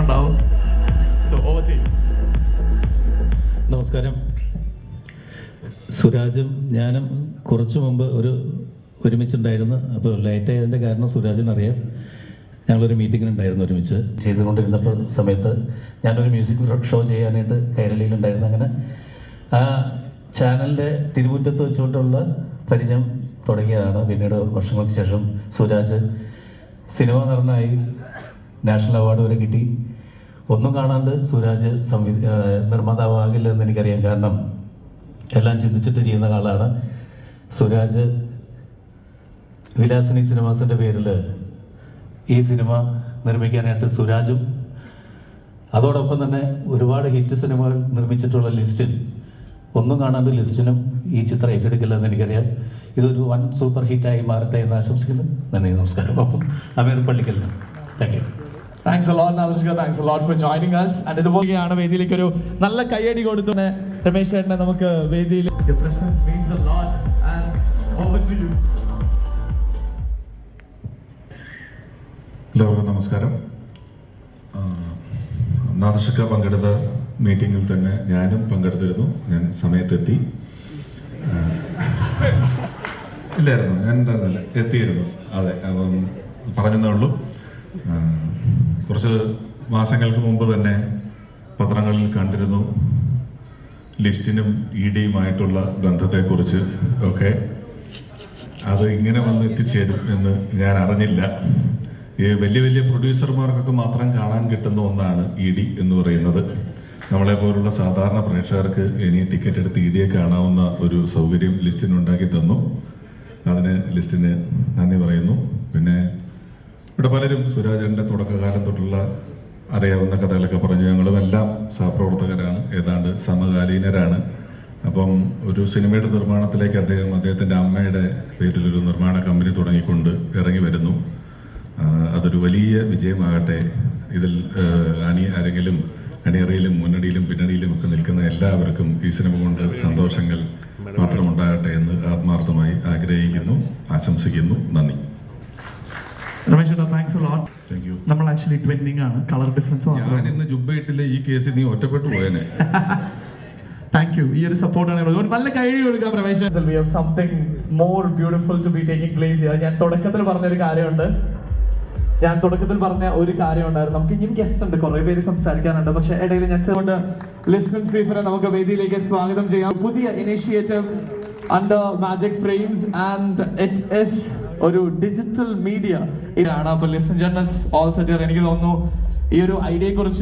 ഉണ്ടാവും so over to നമസ്കാരം. സുരാജും ഞാനും കുറച്ചു മുമ്പ് ഒരു ഒരുമിച്ചുണ്ടായിരുന്നു. അപ്പോൾ ലേറ്റ് ആയതിന്റെ കാരണം സുരാജിനറിയാം ഞങ്ങളൊരു മീറ്റിങ്ങിനുണ്ടായിരുന്നു ഒരുമിച്ച്. ചെയ്തുകൊണ്ടിരുന്നപ്പോൾ സമയത്ത് ഞാനൊരു മ്യൂസിക് ഷോ ചെയ്യാനായിട്ട് കൈരളിയിലുണ്ടായിരുന്നു അങ്ങനെ. ആ ചാനലിന്റെ തിരുമുറ്റത്ത് വെച്ചുകൊണ്ടുള്ള പരിചയം തുടങ്ങിയതാണ്. പിന്നീട് വർഷങ്ങൾക്ക് ശേഷം സുരാജ് സിനിമ നടനായി നാഷണൽ അവാർഡ് വരെ കിട്ടി. ഒന്നും കാണാണ്ട് സുരാജ് സംവി നിർമ്മാതാവാകില്ല എന്ന് എനിക്കറിയാം. കാരണം എല്ലാം ചിന്തിച്ചിട്ട് ചെയ്യുന്ന ആളാണ് സുരാജ്. വിലാസിനി സിനിമാസിന്റെ പേരിൽ ഈ സിനിമ നിർമ്മിക്കാനായിട്ട് സുരാജും അതോടൊപ്പം തന്നെ ഒരുപാട് ഹിറ്റ് സിനിമകൾ നിർമ്മിച്ചിട്ടുള്ള ലിസ്റ്റിൽ ഒന്നും കാണാണ്ട് ലിസ്റ്റിനും ഈ ചിത്രം ഏറ്റെടുക്കില്ല എന്ന് എനിക്കറിയാം. ഇതൊരു വൺ സൂപ്പർ ഹിറ്റായി മാറട്ടെ എന്ന് ആശംസിക്കുന്നു. നന്ദി നമസ്കാരം. അപ്പം Ameer പള്ളിക്കലിന്. Thank you. Thanks a lot നാദർശിക thanks a lot for joining us and ഇതുപോലെയാണ് വേദിയിലേക്ക് ഒരു നല്ല കയ്യടി കൊടുത്തുകൊണ്ട് രമേശ് ചേട്ടനെ നമുക്ക് വേദിയിൽ Your presence means a lot and over to you. എല്ലാവർക്കും നമസ്കാരം. നാദർഷക്ക പങ്കെടുത്ത മീറ്റിങ്ങിൽ തന്നെ ഞാനും പങ്കെടുത്തിരുന്നു. ഞാൻ സമയത്തെത്തി. ഇല്ലായിരുന്നു. ഞാൻ എത്തിയിരുന്നു. അതെ അപ്പം പറഞ്ഞതേ ഉള്ളൂ. കുറച്ച് മാസങ്ങൾക്ക് മുമ്പ് തന്നെ പത്രങ്ങളിൽ കണ്ടിരുന്നു ലിസ്റ്റിനും ഇ ഡിയുമായിട്ടുള്ള ബന്ധത്തെക്കുറിച്ച് ഒക്കെ. അത് ഇങ്ങനെ വന്ന് എത്തിച്ചേരും എന്ന് ഞാൻ അറിഞ്ഞില്ല. ഈ വലിയ വലിയ പ്രൊഡ്യൂസർമാർക്കൊക്കെ മാത്രം കാണാൻ കിട്ടുന്ന ഒന്നാണ് ഇ ഡി എന്ന് പറയുന്നത്. നമ്മളെ പോലുള്ള സാധാരണ പ്രേക്ഷകർക്ക് ഇനി ടിക്കറ്റ് എടുത്ത് ഇ ഡിയെ കാണാവുന്ന ഒരു സൗകര്യം ലിസ്റ്റിനുണ്ടാക്കി തന്നു. അതിന് ലിസ്റ്റിന് നന്ദി പറയുന്നു. പിന്നെ ഇവിടെ പലരും സുരാജന്റെ തുടക്കകാലം തൊട്ടുള്ള അറിയാവുന്ന കഥകളൊക്കെ പറഞ്ഞു. ഞങ്ങളും എല്ലാം സഹപ്രവർത്തകരാണ് ഏതാണ്ട് സമകാലീനരാണ്. അപ്പം ഒരു സിനിമയുടെ നിർമ്മാണത്തിലേക്ക് അദ്ദേഹം അദ്ദേഹത്തിന്റെ അമ്മയുടെ ഒരു നിർമ്മാണ കമ്പനി തുടങ്ങിക്കൊണ്ട് ഇറങ്ങി വരുന്നു. അതൊരു വലിയ വിജയമാകട്ടെ. ഇതിൽ അണി ആരെങ്കിലും അണിയറയിലും മുന്നണിയിലും പിന്നണിയിലും ഒക്കെ നിൽക്കുന്ന എല്ലാവർക്കും ഈ സിനിമ കൊണ്ട് സന്തോഷങ്ങൾ മാത്രമുണ്ടാകട്ടെ എന്ന് ആത്മാർത്ഥമായി ആഗ്രഹിക്കുന്നു ആശംസിക്കുന്നു. നന്ദി. രമേശ് താങ്ക്സ് യു നമ്മൾ ആക്ച്വലി ട്വന്റിംഗ് ആണ്. കളർ ഡിഫറൻസ് ഞാൻ ഇന്ന് ജുബയിട്ടില്ല ഈ കേസിൽ നീ ഒറ്റപ്പെട്ടു പോയനെ. താങ്ക് യു ഈ ഒരു സപ്പോർട്ടാണ് ഒരു നല്ല കഴിവ് കൊടുക്കാം Ramesh we have something more beautiful to be taking place here ഞാൻ തുടക്കത്തിൽ പറഞ്ഞ ഒരു കാര്യമുണ്ട്. ഞാൻ തുടക്കത്തിൽ പറഞ്ഞ ഒരു കാര്യം ഉണ്ടായിരുന്നു നമുക്ക് ഇനിയും ഗസ്റ്റ് ഉണ്ട്. കുറെ പേര് സംസാരിക്കാനുണ്ട്. പക്ഷെ ഇടയിൽ ഞാൻ ചെറുകൊണ്ട് ലിസ്റ്റൻ സ്റ്റീഫനെ നമുക്ക് വേദിയിലേക്ക് സ്വാഗതം ചെയ്യാം. പുതിയ initiative under Magic Frames and it is ഒരു ഡിജിറ്റൽ മീഡിയ ഇതാണ് അപ്പൊ ലിസൺ ജേർണസ് ഓൾ സെറ്റിയർ എനിക്ക് തോന്നുന്നു ഈ ഒരു ഐഡിയയെ കുറിച്ച്